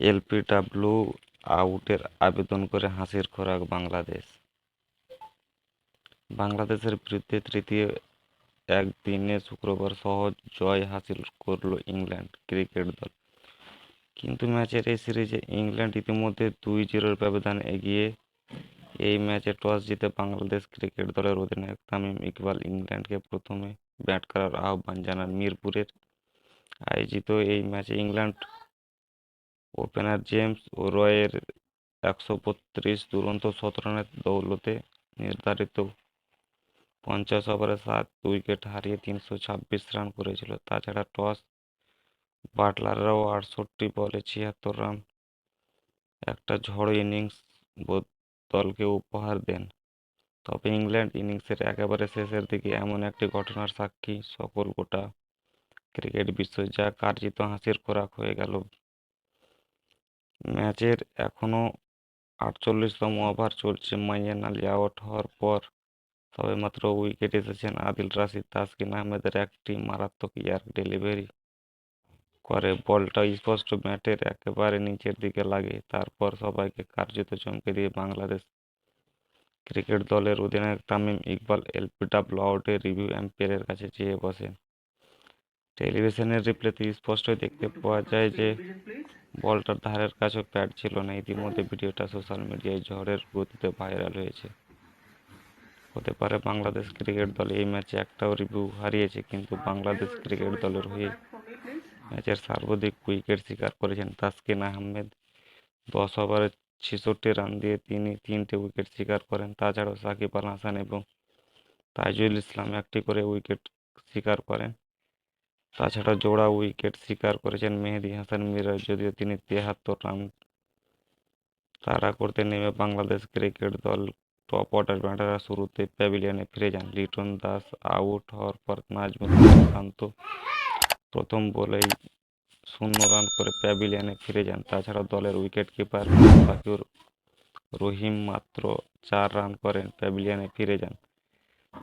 LBW আউটের আবেদন করে হাসির খোরাক বাংলাদেশ। বাংলাদেশের বিরুদ্ধে তৃতীয় একদিনে শুক্রবার সহজ জয় হাসিল করল ইংল্যান্ড ক্রিকেট দল। কিন্তু ম্যাচের এই সিরিজে ইংল্যান্ড ইতিমধ্যে দুই জিরোর ব্যবধান এগিয়ে এই ম্যাচে টস জিতে বাংলাদেশ ক্রিকেট দলের অধিনায়ক তামিম ইকবাল ইংল্যান্ডকে প্রথমে ব্যাট করার আহ্বান জানান মিরপুরের। আয়োজিত এই ম্যাচে ইংল্যান্ড ওপেনার জেমস রয়ের একশো বত্রিশ দুরন্ত শতরানের দৌলতে নির্ধারিত পঞ্চাশ ওভারে সাত উইকেট হারিয়ে তিনশো ছাব্বিশ রান করেছিল। তাছাড়া টস বাটলাররাও আটষট্টি বলে ছিয়াত্তর রান, একটা ঝড়ো ইনিংস দলকে উপহার দেন। তবে ইংল্যান্ড ইনিংসের একেবারে শেষের দিকে এমন একটি ঘটনার সাক্ষী, সকল গোটা ক্রিকেট বিশ্ব যা কার্যিত হাসির খোরাক হয়ে গেল। ম্যাচের এখনও আটচল্লিশতম ওভার চলছে। মাইয়ান আলী আউট হওয়ার পর সবেমাত্র উইকেট এসেছেন আদিল রাশিদ, তাসকিন আহমেদের একটি মারাত্মক ইয়ার্ক ডেলিভারি করে। বলটা স্পষ্ট ব্যাটের একেবারে নিচের দিকে লাগে। তারপর সবাইকে কার্যত চমকে দিয়ে বাংলাদেশ ক্রিকেট দলের অধিনায়ক তামিম ইকবাল এলবিডব্লিউ আউটের রিভিউ এম্পায়ারের কাছে চেয়ে বসেন। টেলিভিশনের রিপ্লেতে স্পষ্টই দেখতে পাওয়া যায় যে বলটার ধারের কাছেও প্যাড ছিল না। ইতিমধ্যে ভিডিওটা সোশ্যাল মিডিয়ায় ঝড়ের গতিতে ভাইরাল হয়েছে। হতে পারে বাংলাদেশ ক্রিকেট দল এই ম্যাচে একটাও রিভিউ হারিয়েছে, কিন্তু বাংলাদেশ ক্রিকেট দলের হয়ে ম্যাচের সর্বাধিক উইকেট শিকার করেছেন তাসকিন আহমেদ। দশ ওভারে ছেষট্টি রান দিয়ে তিনি তিনটে উইকেট শিকার করেন। তাছাড়াও সাকিব আল হাসান এবং তাইজুল ইসলাম একটি করে উইকেট শিকার করেন। তাছাড়া জোড়া উইকেট শিকার করেছেন মেহেদী হাসান মিরাজ, যদিও তিনি তেহাত্তর রান তাড়া করতে নেমে বাংলাদেশ ক্রিকেট দল টপ অর্ডার ব্যাটাররা শুরুতে প্যাভিলিয়নে ফিরে যান। লিটন দাস আউট হওয়ার পর নাজমুল শান্ত প্রথম বলেই শূন্য রান করে প্যাভিলিয়নে ফিরে যান। তাছাড়া দলের উইকেট কিপার মুস্তাফিজুর রহিম মাত্র চার রান করেন, প্যাভিলিয়নে ফিরে যান।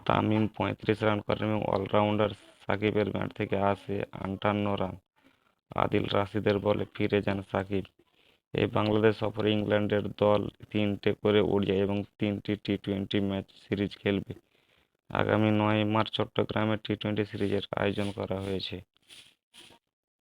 তামিম পঁয়ত্রিশ রান করেন এবং অলরাউন্ডার সাকিবের ব্যাট থেকে আসে আটান্ন রান। আদিল রাশিদের বলে ফিরে যান সাকিব। এই বাংলাদেশ সফরে ইংল্যান্ডের দল তিনটে করে ওডিআই এবং তিনটি টি টোয়েন্টি ম্যাচ সিরিজ খেলবে। আগামী নয় মার্চ চট্টগ্রামে টি টোয়েন্টি সিরিজের আয়োজন করা হয়েছে।